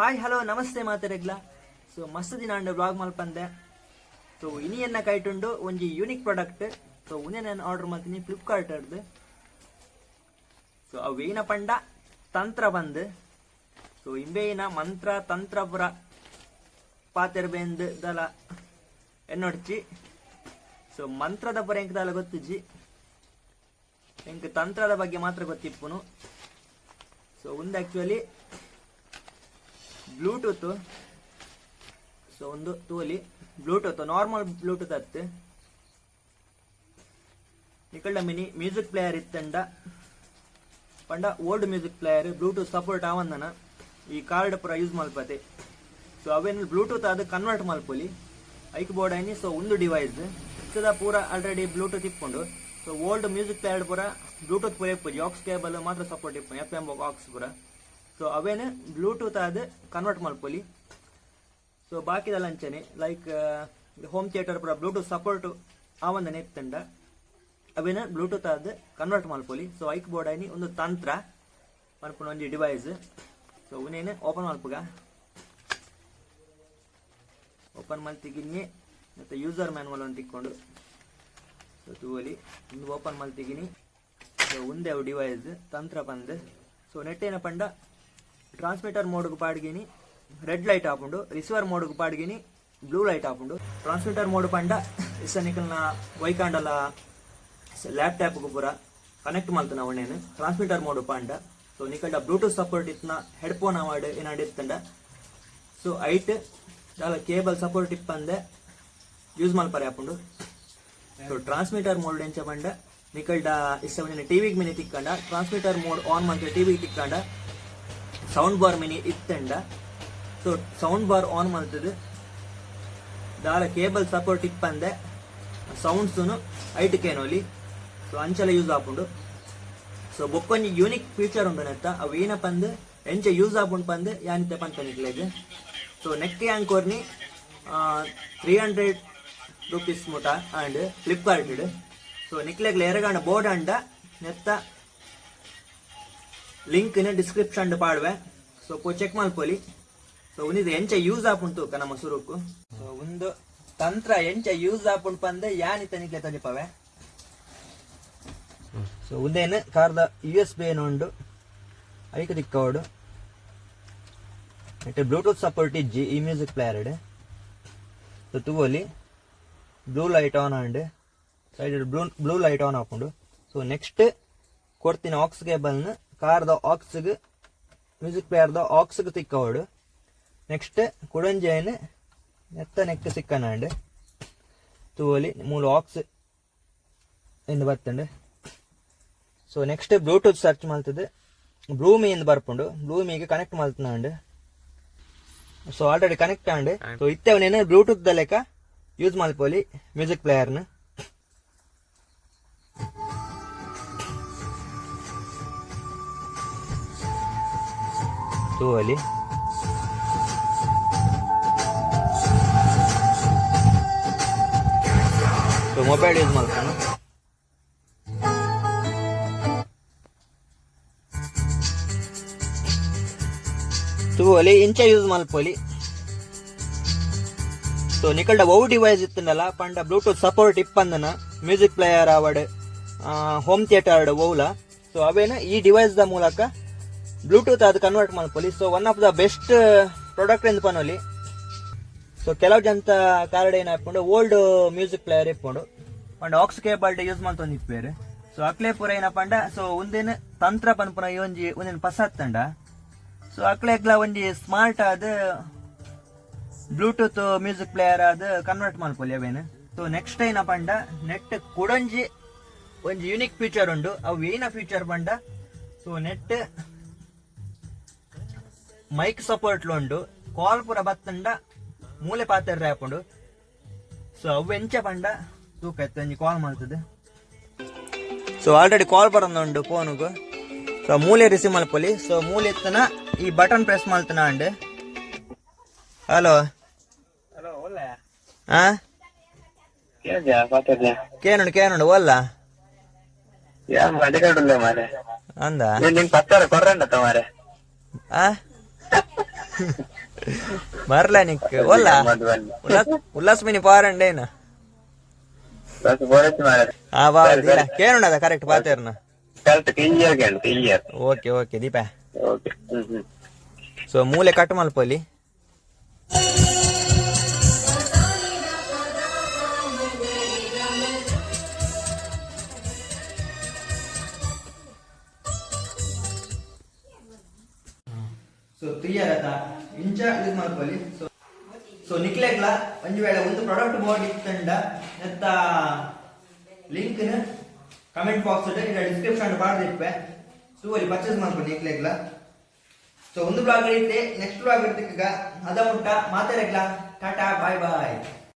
Hi hello ನಮಸ್ತೆ ಮಾತಾರೆಗ್ಲ so ಮಸ್ತ್ ದಿನ ಅಂಡ್ ಬ್ಲಾಗ್ ಮಲ್ಪಂದೆ. ಸೊ ಇನಿಯನ್ನ ಕೈಟುಂಡು ಒಂಜಿ ಯೂನಿಕ್ ಪ್ರಾಡಕ್ಟ್ ಸೊ ಉನ್ನೆ ನಾನು ಆರ್ಡರ್ ಮಾಡ್ತೀನಿ ಫ್ಲಿಪ್ಕಾರ್ಟ್ ಅರ್ದು ಸೊ ಅವೇನ ಪಂಡ, ತಂತ್ರ ಬಂದ್. ಸೊ ಇಂಬೇನ ಮಂತ್ರ, ತಂತ್ರ ಪುರ ಪಾತೆರ್ಬೇಂದು ದಲ, ಎನ್ನೊಡ್ಚಿ. ಸೊ ಮಂತ್ರದ ಪುರ ಎಂಕ್ ದಲ ಗೊತ್ತಿಜ್ಜಿ ಎಂಕ್ ತಂತ್ರದ ಬಗ್ಗೆ ಮಾತ್ರ ಗೊತ್ತಿಪ್ಪುನು. ಸೊ ಒಂದು ಆ್ಯಕ್ಚುಲಿ ಬ್ಲೂಟೂತ್. ಸೊ ಒಂದು ತೋಲಿ ಬ್ಲೂಟೂತ್ ನಾರ್ಮಲ್ ಬ್ಲೂಟೂತ್ ಅತ್ತು. ನಿಕಲ್ಡ ಮಿನಿ ಮ್ಯೂಸಿಕ್ ಪ್ಲೇಯರ್ ಇತ್ತಂಡ. ಪಂಡ old music player Bluetooth support ಆವಂದನ. ಈ ಕಾರ್ಡ್ ಪೂರ ಯೂಸ್ ಮಲ್ಪತೆ ಸೊ ಅವೇನು ಬ್ಲೂಟೂತ್ ಅದು ಕನ್ವರ್ಟ್ ಮಲ್ಪೊಲಿ. ಐಕ್ ಬೋರ್ಡ್ ಐನಿ ಸೊ ಒಂದು ಡಿವೈಸ್ ಇತ್ತದ ಪೂರ ಆಲ್ರೆಡಿ ಬ್ಲೂಟೂತ್ ಇಟ್ಕೊಂಡು ಸೊ ಓಲ್ಡ್ ಮ್ಯೂಸಿಕ್ ಪ್ಲೇಯರ್ ಪೂರ ಬ್ಲೂಟೂತ್ ಪೂರ ಇಪ್ಪುಜಿ ಆಕ್ಸ್ ಕೇಬಲ್ ಮಾತ್ರ ಸಪೋರ್ಟ್ ಇಪ್ಪು ಎಫ್ ಎಂ ಆಕ್ಸ್ ಪೂರ. ಸೊ ಅವೇನು ಬ್ಲೂಟೂತ್ ಆದ ಕನ್ವರ್ಟ್ ಮಾಡ್ಕೊಳ್ಳಿ. ಸೊ ಬಾಕಿದಲ್ಲ ಅಂಚನೆ ಲೈಕ್ ಹೋಮ್ ಥಿಯೇಟರ್ ಪೂರ ಬ್ಲೂಟೂತ್ ಸಪೋರ್ಟ್ ಆವಂದನೆ ಇತ್ತಂಡ ಅವೇನ ಬ್ಲೂಟೂತ್ ಆದ ಕನ್ವರ್ಟ್ ಮಾಡ್ಕೊಳ್ಳಿ. ಸೊ ಐಕ್ ಬೋರ್ಡ್ ಐನಿ, ಒಂದು ತಂತ್ರ ಮಾಡ್ಕೊಂಡು ಒಂದು ಡಿವೈಸ್ ಸೊ ಉನೇನು ಓಪನ್ ಮಾಡ್ಪುಗ? ಓಪನ್ ಮಲ್ತಿಗಿನಿ ಮತ್ತೆ ಯೂಸರ್ ಮ್ಯಾನ್ವಲ್ ಅಂತ ತಿಕ್ಕೊಂಡು ಸೊ ತೂವಲಿ ಒಂದು ಓಪನ್ ಮಲ್ತಿಗಿನಿ ಸೊ ಅವು ಡಿವೈಸ್ ತಂತ್ರ ಬಂದು. ಸೊ ನೆಟ್ ಪಂಡ ಟ್ರಾನ್ಸ್ಮಿಟರ್ ಮೋಡ್ಗೆ ಪಾಡ್ಗಿನಿ ರೆಡ್ ಲೈಟ್ ಹಾಕೊಂಡು ರಿಸೀವರ್ ಮೋಡ್ಗೆ ಪಾಡ್ಗಿನಿ ಬ್ಲೂ ಲೈಟ್ ಹಾಕೊಂಡು. ಟ್ರಾನ್ಸ್ಮಿಟರ್ ಮೋಡ್ ಪಂಡ ಇಸನಿಕಲ್ನ ವೈಕಾಂಡಲ ಲ್ಯಾಪ್ಟಾಪ್ಗೂ ಪೂರ ಕನೆಕ್ಟ್ ಮಲ್ತನ ಅವನೇನು ಟ್ರಾನ್ಸ್ಮಿಟರ್ ಮೋಡ್ ಪಾಂಡ ಸೊ ನಿಕಲ್ಡ ಬ್ಲೂಟೂತ್ ಸಪೋರ್ಟ್ ಇತ್ತಿನ ಹೆಡ್ಫೋನ್ ಅವಾರ್ಡ್ ಏನಾಡು ಇತ್ತಂಡ. ಸೊ ಐಟ್ ದಾಲ ಕೇಬಲ್ ಸಪೋರ್ಟ್ ಇಪ್ಪಂದೆ ಯೂಸ್ ಮಲ್ಪರೆ ಹಾಕೊಂಡು. ಸೊ ಟ್ರಾನ್ಸ್ಮಿಟರ್ ಮೋಡ್ ಎಂಚ ಬಂಡ ನಿಕಲ್ಡ ಇಷ್ಟವನಿನ ಟಿವಿಗೆ ಮಿನಿ ತಿಕ್ಕಂಡ. ಟ್ರಾನ್ಸ್ಮಿಟರ್ ಮೋಡ್ ಆನ್ ಮಾಡ್ತಾರೆ ಟಿವಿಗೆ ತಿಕ್ಕಂಡ. ಸೌಂಡ್ ಬಾರ್ ಮಿನಿ ಇತ್ತಂಡ. ಸೊ ಸೌಂಡ್ ಬಾರ್ ಆನ್ ಮಾಡ್ತದೆ. ದಾಳ ಕೇಬಲ್ ಸಪೋರ್ಟ್ ಇಪ್ಪಂದೆ ಸೌಂಡ್ಸುನು ಐಟ್ ಕೇನೋಲಿ ಸೊ ಅಂಚೆಲ್ಲ ಯೂಸ್ ಆಪುಂಡು ಸೊ ಬೊಕ್ಕೊಂಜಿ ಯೂನಿಕ್ ಫೀಚರ್ ಉಂಡು ನೆತ್ತ. ಅವು ಏನಪ್ಪ ಅಂದ್ರೆ ಎಂಚ ಯೂಸ್ ಆಪುಂಡು ಪಂದ್, ಯಾನಿತ್ತೆ ಪಂಚನಿಕ್ಲೆಗ್ ಸೊ ನೆಕ್ ಆಂಕೋರ್ನಿ ತ್ರೀ ಹಂಡ್ರೆಡ್ ರುಪೀಸ್ ಮುಟ ಅಂಡ್ ಫ್ಲಿಪ್ಕಾರ್ಟ್ ಸೊ ನಿಕ್ಲೆಗ್ಲ ಎರಗಾಂಡ ಬೋರ್ಡ್ ಅಂಡ, ನೆತ್ತ ಲಿಂಕ್ನ ಡಿಸ್ಕ್ರಿಪ್ಷನ್ ಪಾಡ್ವೆ. ಸೊ ಪೋ ಚೆಕ್ ಮಾಡ್ಕೊಳ್ಳಿ ಸೊ ಉನಿದು ಎಂಚ ಯೂಸ್ ಆಪುಂಟು ತೂಕ ನಮ್ಮ ಸುರುಕು. ಸೊ ಒಂದು ತಂತ್ರ ಎಂಚ ಯೂಸ್ ಆಪುಂಡು ಪಂದೆ ಯಾನಿ ತನಿಖೆ ತಲಿಪವೆ. ಸೊ ಉಂದೇನು ಕಾರ್ದ ಯು ಎಸ್ ಬಿ ಏನು ಉಂಡು. ಐಕ ದಿಕ್ಕವಡು ಮತ್ತೆ ಬ್ಲೂಟೂತ್ ಸಪೋರ್ಟ್ ಇಜ್ಜಿ, ಈ ಮ್ಯೂಸಿಕ್ ಪ್ಲೇಯರ್ ಸೊ ತೂವಲಿ. Blue light on and side blue blue light on ಹಾಕೊಂಡು ಸೊ ನೆಕ್ಸ್ಟ್ ಕೊಡ್ತೀನಿ ಆಕ್ಸ್ ಕೇಬಲ್ನ ಕಾರ್ದ ಆಕ್ಸ್ಗೆ ಮ್ಯೂಸಿಕ್ ಪ್ಲೇಯರ್ದ ಆಕ್ಸ್ಗೆ ತಿಕ್ಕವಡು ನೆಕ್ಸ್ಟ್ ಕುಡಂಜೇನು ನೆತ್ತ ನೆಕ್ ಸಿಕ್ಕನಾಂಡ್. ತೂವಲಿ ಮೂಲ ಆಕ್ಸ್ ಎಂದು ಬರ್ತಂಡು. ಸೊ ನೆಕ್ಸ್ಟ್ ಬ್ಲೂಟೂತ್ ಸರ್ಚ್ ಮಾಡ್ತದೆ ಬ್ಲೂಮಿ ಇಂದ ಬರ್ಪುಂಡು. ಬ್ಲೂಮಿಗೆ ಕನೆಕ್ಟ್ ಮಾಡ್ತಾಂಡ್ so already connect and. So ಇತ್ತವನೇನು ಬ್ಲೂಟೂತ್ ದಲೆಕ ಯೂಸ್ ಮಾಡ್ಪೋಲಿ ಮ್ಯೂಸಿಕ್ ಪ್ಲೇಯರ್ನ. ತೂವಲಿ ಸೊ ಮೊಬೈಲ್ ಯೂಸ್ ಮಾಡ್ತಾನೆ. ತೂವಲಿ ಇಂಚ ಯೂಸ್ ಮಲ್ಪೊಲಿ ಸೊ ನಿಕಲ್ಡ ಓ ಡಿವೈಸ್ ಇತ್ತಂಡಲ್ಲ ಪಂಡ ಬ್ಲೂಟೂತ್ ಸಪೋರ್ಟ್ ಇಪ್ಪಂದನ ಮ್ಯೂಸಿಕ್ ಪ್ಲೇಯರ್ ಆವಡ್ ಹೋಮ್ ಥಿಯೇಟರ್ ಓವ್ಲ ಸೊ ಅವೇನ ಈ ಡಿವೈಸ್ ದ ಮೂಲಕ ಬ್ಲೂಟೂತ್ ಅದು ಕನ್ವರ್ಟ್ ಮಾಡ್ಕೊಳ್ಳಿ so one of the best product ಎಂದು ಪನೋಲಿ ಸೊ ಕೆಲವು ಜನ ಕಾರ್ಡ್ ಏನ್ ಹಾಕ್ಕೊಂಡು ಓಲ್ಡ್ ಮ್ಯೂಸಿಕ್ ಪ್ಲೇಯರ್ ಇಪ್ಕೊಂಡು ಪಂಡ ಆಕ್ಸ್ ಕೇಬಲ್ ಯೂಸ್ ಮಾಡ್ತೊಂದು ಇಪ್ಪೇರು ಸೊ ಅಕ್ಲೆ ಪೂರ ಏನಪ್ಪಂಡ ಸೊ ಒಂದೇನು ತಂತ್ರ ಪನ್ಪುನ ಈ ಒಂಜಿ, ಒಂದೇನು ಪಸತ್ತಂಡ ಸೊ ಅಕ್ಲೆಗ್ಲ ಒಂಜಿ ಸ್ಮಾರ್ಟ್ ಆದ ಬ್ಲೂಟೂತ್ ಮ್ಯೂಸಿಕ್ ಪ್ಲೇಯರ್ ಆದ ಕನ್ವರ್ಟ್ ಮಾಡ್ಕೊಳ್ಳಿ ಅವೇನು. ಸೊ ನೆಕ್ಸ್ಟ್ ಏನಪ್ಪ ಅಂಡ ನೆಟ್ ಕುಡಂಜಿ, ಒಂಜಿ ಯೂನಿಕ್ ಫೀಚರ್ ಉಂಡು. ಅವು ಏನ ಫೀಚರ್ ಬಂಡ ಸೊ ನೆಟ್ ಮೈಕ್ ಸಪೋರ್ಟ್ ಉಂಡು. ಕಾಲ್ ಪೂರ ಬತ್ತಂಡ ಮೂಲೆ ಪಾತ್ರ ಹಾಕೊಂಡು. ಸೊ ಅವು ಎಂಚ ಪಂಡ ತೂಕ ಎತ್ತ ಒಂಜಿ ಕಾಲ್ ಮಾಡ್ತದೆ. ಸೊ ಆಲ್ರೆಡಿ ಕಾಲ್ ಬರೋದು ಫೋನುಗು ಸೊ ಮೂಲೆ ರಿಸೀವ್ ಮಲ್ಪೊಲಿ ಸೊ ಮೂಲೆ ಇತ್ತನ ಈ ಬಟನ್ ಪ್ರೆಸ್ ಮಾಡ್ತಾನ ಅಂಡ್ ಹಲೋ ಹಾ ಕೇಳಿದ್ಯಾ? ಮಾತಾಡ್ದೆ. ಕೇನುಂಡು ಕೇನುಂಡು ಒಲ್ಲ. ಯಾರು ಮಡಿಗಡುಲ್ಲ ಮಾರೆ? ಅಂದ? ನೀನ್ నీకు ఓలా ఉల్లాస్ ఉల్లాస్ మిని ಮರ್ಲ ನಿಕ್ ఆ ಮಧುವಲ್ಲಿ ಉಲ್ಲಾಸ್ ಉಲ್ಲಾಸ್ ಮಿನಿ ಪಾರಂಡೇನ ಬಸ್ ಬೋರತ್ ಮಾರ ಆ ಬಾ ದಿಲ ಕೇನುಂಡದ ಕರೆಕ್ಟ್ ಕ್ಲಿಯರ್ ಕೇಳು clear okay okay Deepa okay so ಮೂಲೆ ಕಟ್ ಮಲ್ಪಲ್ಲಿ ಸೊ ತ್ರೀ ಆಗತ್ತಾ ಇಂಚ ಇದು ಮಾಡ್ಕೊಳ್ಳಿ. ಸೊ ಸೊ ನಿಕ್ಲೆಗ್ಲ ಒಂದು ವೇಳೆ ಒಂದು ಪ್ರಾಡಕ್ಟ್ ಬೋರ್ಡ್ ಇತ್ತಂಡ ನೆತ್ತ ಲಿಂಕ್ ಕಮೆಂಟ್ ಬಾಕ್ಸ್ ಇಲ್ಲ ಡಿಸ್ಕ್ರಿಪ್ಷನ್ ಬಾರ್ದಿಪ್ಪೆ ತೂವಲ್ಲಿ ಪರ್ಚೇಸ್ ಮಾಡ್ಕೊಳ್ಳಿ ನಿಕ್ಲೆಗ್ಲ ಸೊ ಒಂದು ಬ್ಲಾಗ್ ಇರುತ್ತೆ ನೆಕ್ಸ್ಟ್ ಬ್ಲಾಗ್ ಇರ್ತಕ್ಕ ಅದ ಮುಟ್ಟ ಮಾತಾಡಕ್ಲ ಟಾಟಾ, ಬಾಯ್ ಬಾಯ್.